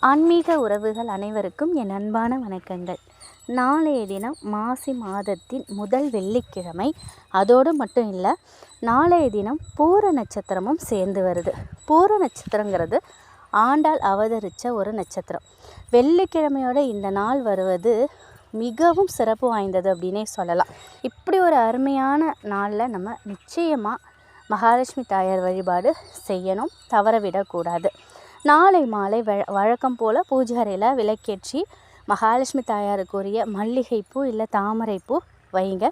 ஆன்மீக உறவுகள் அனைவருக்கும் என் அன்பான வணக்கங்கள். நாளைய தினம் மாசி மாதத்தின் முதல் வெள்ளிக்கிழமை அதோடு மட்டும் இல்லை நாளைய தினம் பூர நட்சத்திரமும் சேர்ந்து வருது. பூர நட்சத்திரங்கிறது ஆண்டாள் அவதரித்த ஒரு நட்சத்திரம். வெள்ளிக்கிழமையோட இந்த நாள் வருவது மிகவும் சிறப்பு வாய்ந்தது அப்படின்னே சொல்லலாம். இப்படி ஒரு அருமையான நாளில் நம்ம நிச்சயமாக மகாலட்சுமி தாயார் வழிபாடு செய்யணும் தவறவிடக்கூடாது. நாளை மாலை வழ வழக்கம் போல் பூஜை அறையில் விளக்கேற்றி மகாலட்சுமி தாயாருக்குரிய மல்லிகைப்பூ இல்லை தாமரைப்பூ வைங்க.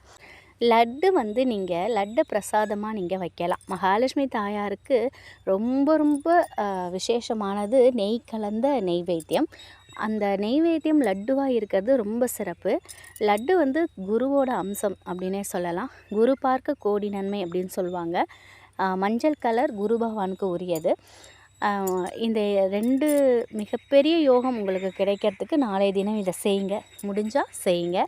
லட்டு வந்து நீங்கள் லட்டு பிரசாதமாக நீங்கள் வைக்கலாம். மகாலட்சுமி தாயாருக்கு ரொம்ப ரொம்ப விசேஷமானது நெய் கலந்த நெய்வேத்தியம். அந்த நெய்வேத்தியம் லட்டுவாக இருக்கிறது ரொம்ப சிறப்பு. லட்டு வந்து குருவோட அம்சம் அப்படின்னே சொல்லலாம். குரு பார்க்க கோடி நன்மை அப்படின்னு சொல்லுவாங்க. மஞ்சள் கலர் குரு பகவானுக்கு உரியது. இந்த ரெண்டு மிகப்பெரிய யோகம் உங்களுக்கு கிடைக்கிறதுக்கு நாளைய தினம் இதை செய்யுங்க. முடிஞ்சால் செய்யுங்க.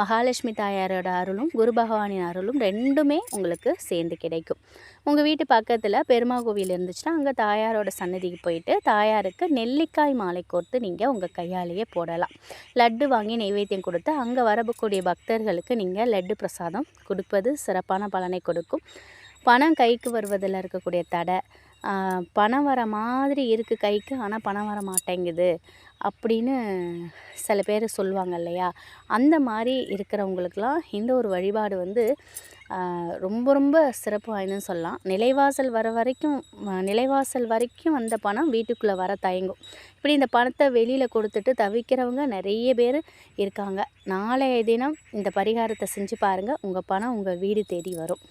மகாலட்சுமி தாயாரோட அருளும் குரு பகவானின் அருளும் ரெண்டுமே உங்களுக்கு சேர்ந்து கிடைக்கும். உங்கள் வீட்டு பக்கத்தில் பெருமா கோவில் இருந்துச்சுன்னா அங்கே தாயாரோட சன்னதிக்கு போயிட்டு தாயாருக்கு நெல்லிக்காய் மாலை கோர்த்து நீங்கள் உங்கள் கையாலேயே போடலாம். லட்டு வாங்கி நைவேத்தியம் கொடுத்து அங்கே வரக்கூடிய பக்தர்களுக்கு நீங்கள் லட்டு பிரசாதம் கொடுப்பது சிறப்பான பலனை கொடுக்கும். பணம் கைக்கு வருவதில் இருக்கக்கூடிய தடை பணம் வர மாதிரி இருக்குது கைக்கு ஆனால் பணம் வர மாட்டேங்குது அப்படின்னு சில பேர் சொல்லுவாங்க இல்லையா? அந்த மாதிரி இருக்கிறவங்களுக்கெல்லாம் இந்த ஒரு வழிபாடு வந்து ரொம்ப ரொம்ப சிறப்பு வாய்ந்ததுன்னு சொல்லலாம். நிலைவாசல் வர வரைக்கும் நிலைவாசல் வரைக்கும் வந்த பணம் வீட்டுக்குள்ளே வர தயங்கும். இப்படி இந்த பணத்தை வெளியில் கொடுத்துட்டு தவிக்கிறவங்க நிறைய பேர் இருக்காங்க. நாளைய தினம் இந்த பரிகாரத்தை செஞ்சு பாருங்கள் உங்கள் பணம் உங்கள் வீடு தேடி வரும்.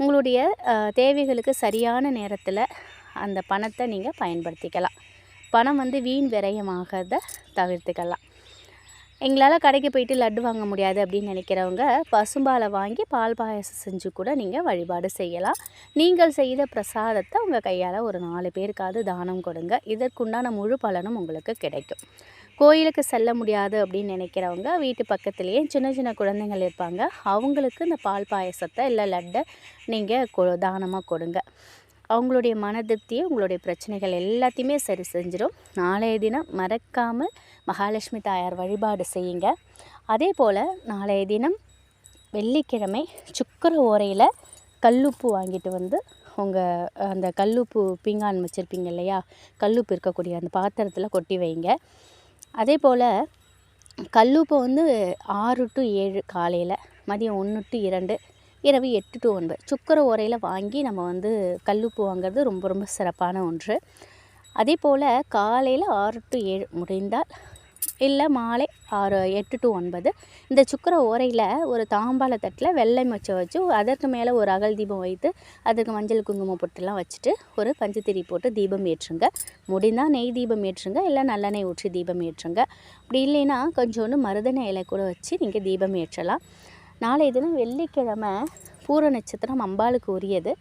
உங்களுடைய தேவைகளுக்கு சரியான நேரத்தில் அந்த பணத்தை நீங்கள் பயன்படுத்திக்கலாம். பணம் வந்து வீண் விரயமாகிறத தவிர்த்துக்கலாம். எங்களால் கடைக்கு போயிட்டு லட்டு வாங்க முடியாது அப்படின்னு நினைக்கிறவங்க பசும்பாலை வாங்கி பால் பாயசம் செஞ்சு கூட நீங்கள் வழிபாடு செய்யலாம். நீங்கள் செய்த பிரசாதத்தை உங்கள் கையால் ஒரு நாலு பேருக்காவது தானம் கொடுங்க. இதற்குண்டான முழு பலனும் உங்களுக்கு கிடைக்கும். கோயிலுக்கு செல்ல முடியாது அப்படின்னு நினைக்கிறவங்க வீட்டு பக்கத்துலேயே சின்ன சின்ன குழந்தைங்கள் இருப்பாங்க. அவங்களுக்கு இந்த பால் பாயசத்தை இல்லை லட்டை நீங்கள் தானமாக கொடுங்க. அவங்களுடைய மன திருப்தியை உங்களுடைய பிரச்சனைகள் எல்லாத்தையுமே சரி செஞ்சிடும் நாளைய தினம் மறக்காமல் மகாலட்சுமி தாயார் வழிபாடு செய்யுங்க. அதே போல் நாளைய தினம் வெள்ளிக்கிழமை சுக்கர ஓரையில் கல்லுப்பு வாங்கிட்டு வந்து உங்கள் அந்த கல்லுப்பு பீங்கான் வச்சுருப்பீங்க இல்லையா? கல்லுப்பு இருக்கக்கூடிய அந்த பாத்திரத்தில் கொட்டி வைங்க. அதே போல் கல்லுப்பை வந்து ஆறு டு ஏழு காலையில் மதியம் ஒன்று டு இரண்டு இரவு எட்டு டு ஒன்பது. சுக்கர உரையில் வாங்கி நம்ம வந்து கல்லுப்பு வாங்கிறது ரொம்ப ரொம்ப சிறப்பான ஒன்று. அதே போல் காலையில் ஆறு டு ஏழு முடிந்தால் இல்லை மாலை ஆறு எட்டு டு ஒன்பது. இந்த சுக்கர ஓரையில் ஒரு தாம்பாள தட்டில் வெள்ளை மச்சை வச்சு அதற்கு மேலே ஒரு அகல் தீபம் வைத்து அதுக்கு மஞ்சள் குங்குமம் பொட்டுலாம் வச்சுட்டு ஒரு பஞ்சுத்திரி போட்டு தீபம் ஏற்றுங்க. முடிந்தால் நெய் தீபம் ஏற்றுங்க இல்லை நல்லெண்ணெய் ஊற்றி தீபம் ஏற்றுங்க. அப்படி இல்லைன்னா கொஞ்சோண்டு மருதனை இலை கூட வச்சு நீங்கள் தீபம் ஏற்றலாம். நாளைய தினம் வெள்ளிக்கிழமை பூர நட்சத்திரம் அம்பாளுக்கு உரியது.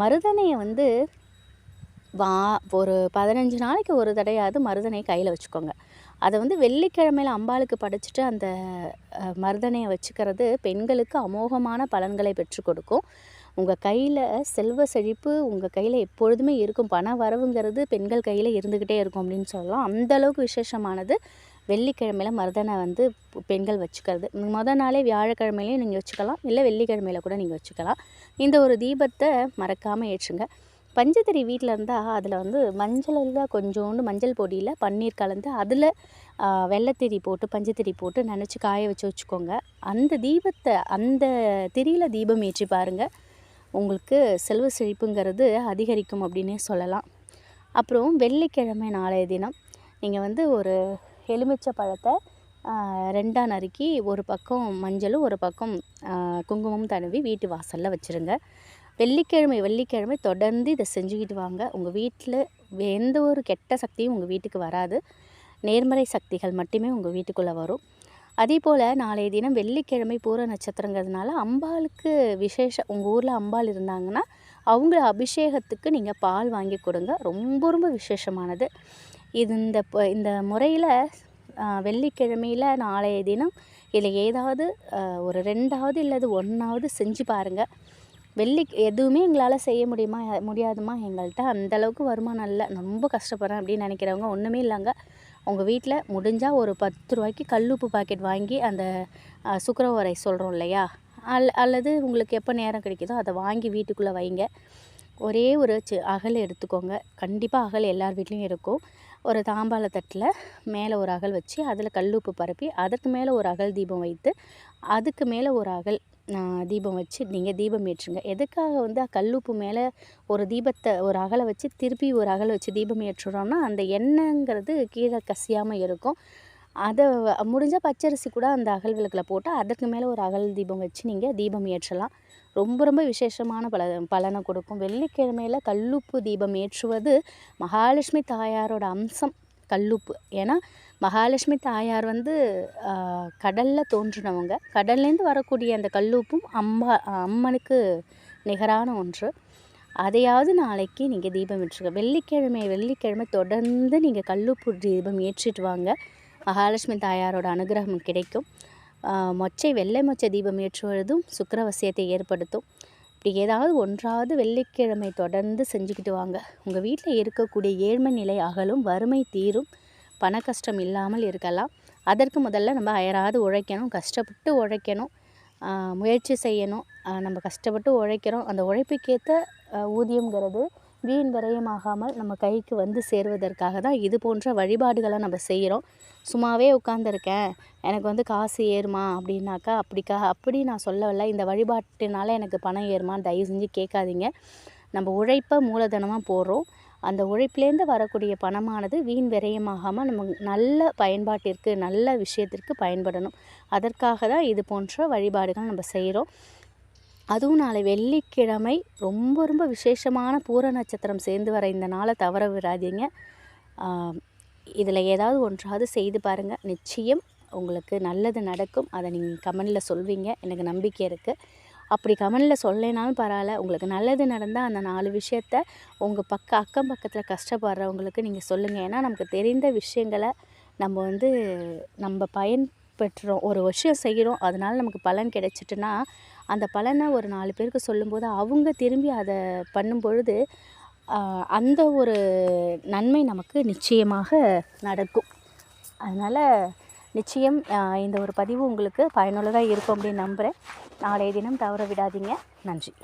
மருதனையை வந்து வா ஒரு பதினஞ்சு நாளைக்கு ஒரு தடையாவது மருதனை கையில் வச்சுக்கோங்க. அதை வந்து வெள்ளிக்கிழமையில் அம்பாளுக்கு படைச்சிட்டு அந்த மருதனையை வச்சுக்கிறது பெண்களுக்கு அமோகமான பலன்களை பெற்றுக் கொடுக்கும். உங்கள் கையில் செல்வ செழிப்பு உங்கள் கையில் எப்பொழுதுமே இருக்கும் பண வரவுங்கிறது பெண்கள் கையில் இருந்துக்கிட்டே இருக்கும் அப்படின்னு சொல்லலாம். அந்தளவுக்கு விசேஷமானது வெள்ளிக்கிழமையில் மருதனை வந்து பெண்கள் வச்சுக்கிறது. மொதல் நாளே வியாழக்கிழமையிலையும் நீங்கள் வச்சுக்கலாம். இல்லை வெள்ளிக்கிழமையில் கூட நீங்கள் வச்சுக்கலாம். இந்த ஒரு தீபத்தை மறக்காமல் ஏற்றுங்க. பஞ்சத்திரி வீட்டில் இருந்தால் அதில் வந்து மஞ்சளில் கொஞ்சோண்டு மஞ்சள் பொடியில் பன்னீர் கலந்து அதில் வெள்ளத்திரி போட்டு பஞ்சத்திரி போட்டு நினச்சி காய வச்சு வச்சுக்கோங்க. அந்த தீபத்தை அந்த திரியில் தீபம் ஏற்றி பாருங்கள் உங்களுக்கு செல்வ செழிப்புங்கிறது அதிகரிக்கும் அப்படின்னே சொல்லலாம். அப்புறம் வெள்ளிக்கிழமை நாளைய தினம் நீங்கள் வந்து ஒரு எலுமிச்சை பழத்தை ரெண்டாக நறுக்கி ஒரு பக்கம் மஞ்சளும் ஒரு பக்கம் குங்குமம் தடவி வீட்டு வாசலில் வச்சுருங்க. வெள்ளிக்கிழமை வெள்ளிக்கிழமை தொடர்ந்து இதை செஞ்சுக்கிட்டு வாங்க. உங்கள் வீட்டில் எந்த ஒரு கெட்ட சக்தியும் உங்கள் வீட்டுக்கு வராது. நேர்மறை சக்திகள் மட்டுமே உங்கள் வீட்டுக்குள்ளே வரும். அதே போல் நாளைய தினம் வெள்ளிக்கிழமை பூர நட்சத்திரங்கிறதுனால அம்பாளுக்கு விசேஷம் உங்கள் ஊரில் அம்பாள் இருந்தாங்கன்னா அவங்கள அபிஷேகத்துக்கு நீங்கள் பால் வாங்கி கொடுங்க. ரொம்ப ரொம்ப விசேஷமானது. இது இந்த இந்த முறையில் வெள்ளிக்கிழமையில் நாளைய தினம் இதில் ஏதாவது ஒரு ரெண்டாவது இல்லது ஒன்றாவது செஞ்சு பாருங்கள் வெள்ளி எதுவுமே எங்களால் செய்ய முடியுமா முடியாதுமா? எங்கள்கிட்ட அந்தளவுக்கு வருமானம் இல்லை. ரொம்ப கஷ்டப்படுறேன் அப்படின்னு நினைக்கிறவங்க ஒன்றுமே இல்லைங்க. உங்கள் வீட்டில் முடிஞ்சால் ஒரு பத்து ரூபாய்க்கு கல்லுப்பு பாக்கெட் வாங்கி அந்த சுக்கரவரை சொல்கிறோம் இல்லையா? அல் அல்லது உங்களுக்கு எப்போ நேரம் கிடைக்குதோ அதை வாங்கி வீட்டுக்குள்ளே வைங்க. ஒரே ஒரு சி அகல் எடுத்துக்கோங்க. கண்டிப்பாக அகல் எல்லார் வீட்லேயும் இருக்கும். ஒரு தாம்பாள தட்டில் மேலே ஒரு அகல் வச்சு அதில் கல்லுப்பு பரப்பி அதற்கு மேலே ஒரு அகல் தீபம் வைத்து அதுக்கு மேலே ஒரு அகல் தீபம் வச்சு நீங்கள் தீபம் ஏற்றுங்க. எதுக்காக வந்து கல்லுப்பு மேலே ஒரு தீபத்தை ஒரு அகலை வச்சு திருப்பி ஒரு அகலை வச்சு தீபம் ஏற்றுறோம்னா அந்த எண்ணெய்ங்கிறது கீழே கசியாமல் இருக்கும். அதை முடிஞ்சால் பச்சரிசி கூட அந்த அகல் விளக்கில் போட்டு அதற்கு மேலே ஒரு அகல் தீபம் வச்சு நீங்கள் தீபம் ஏற்றலாம். ரொம்ப ரொம்ப விசேஷமான பல பலனை கொடுக்கும். வெள்ளிக்கிழமையில் கல்லுப்பு தீபம் ஏற்றுவது மகாலட்சுமி தாயாரோட அம்சம். கல்லுப்பு. ஏன்னா மகாலட்சுமி தாயார் வந்து கடலில் தோன்றினவங்க. கடல்லேருந்து வரக்கூடிய அந்த கல்லுப்பும் அம்மா அம்மனுக்கு நிகரான ஒன்று. அதையாவது நாளைக்கு நீங்கள் தீபம் ஏற்றுங்க. வெள்ளிக்கிழமை வெள்ளிக்கிழமை தொடர்ந்து நீங்கள் கல்லுப்பு தீபம் ஏற்றிட்டு வாங்க. மகாலட்சுமி தாயாரோட அனுகிரகம் கிடைக்கும். மொச்சை வெள்ளை மொச்சை தீபம் ஏற்றுவதும் சுக்கிரவசியத்தை ஏற்படுத்தும். இப்படி ஏதாவது ஒன்றாவது வெள்ளிக்கிழமை தொடர்ந்து செஞ்சுக்கிட்டு வாங்க. உங்கள் வீட்டில் இருக்கக்கூடிய ஏழ்மை நிலை அகலும் வறுமை தீரும் பண கஷ்டம் இல்லாமல் இருக்கலாம். அதற்கு முதல்ல நம்ம அயராது உழைக்கணும் கஷ்டப்பட்டு உழைக்கணும் முயற்சி செய்யணும். நம்ம கஷ்டப்பட்டு உழைக்கிறோம். அந்த உழைப்புக்கேற்ற ஆஹ் ஊதியங்கிறது வீண் விரயமாகாமல் நம்ம கைக்கு வந்து சேருவதற்காக தான் இது போன்ற வழிபாடுகளை நம்ம செய்கிறோம். சும்மாவே உட்காந்துருக்கேன் எனக்கு வந்து காசு ஏறுமா அப்படின்னாக்கா அப்படிக்கா அப்படி நான் சொல்லவில்லை. இந்த வழிபாட்டினால எனக்கு பணம் ஏறுமான்னு தயவு செஞ்சு கேட்காதீங்க. நம்ம உழைப்பை மூலதனமாக போடுறோம். அந்த உழைப்பிலேருந்து வரக்கூடிய பணமானது வீண் விரயமாகாமல் நம்ம நல்ல பயன்பாட்டிற்கு நல்ல விஷயத்திற்கு பயன்படணும். அதற்காக தான் இது போன்ற வழிபாடுகள் நம்ம செய்கிறோம். அதுவும் நாளை வெள்ளிக்கிழமை ரொம்ப ரொம்ப விசேஷமான பூர நட்சத்திரம் சேர்ந்து வர இந்த நாளை தவற விடாதீங்க. இதில் ஏதாவது ஒன்றாவது செய்து பாருங்கள் நிச்சயம் உங்களுக்கு நல்லது நடக்கும். அதை நீங்கள் கமெண்டில் சொல்வீங்க. எனக்கு நம்பிக்கை இருக்குது அப்படி கமெண்டில் சொல்லலைனாலும் பரவாயில்ல. உங்களுக்கு நல்லது நடந்தால் அந்த நாலு விஷயத்த உங்கள் பக்க அக்கம் பக்கத்தில் கஷ்டப்படுறவங்களுக்கு நீங்கள் சொல்லுங்கள் ஏன்னா நமக்கு தெரிந்த விஷயங்களை நம்ம வந்து நம்ம பயன்பெற்றுறோம் ஒரு விஷயம் செய்கிறோம். அதனால நமக்கு பலன் கிடைச்சிட்டுனா அந்த பலனை ஒரு நாலு பேருக்கு சொல்லும்போது அவங்க திரும்பி அதை பண்ணும் பொழுது அந்த ஒரு நன்மை நமக்கு நிச்சயமாக நடக்கும். அதனால் நிச்சயம் இந்த ஒரு பதிவு உங்களுக்கு பயனுள்ளதாக இருக்கும் அப்படின்னு நம்புகிறேன் நாளைய தினம் தவற விடாதீங்க. நன்றி.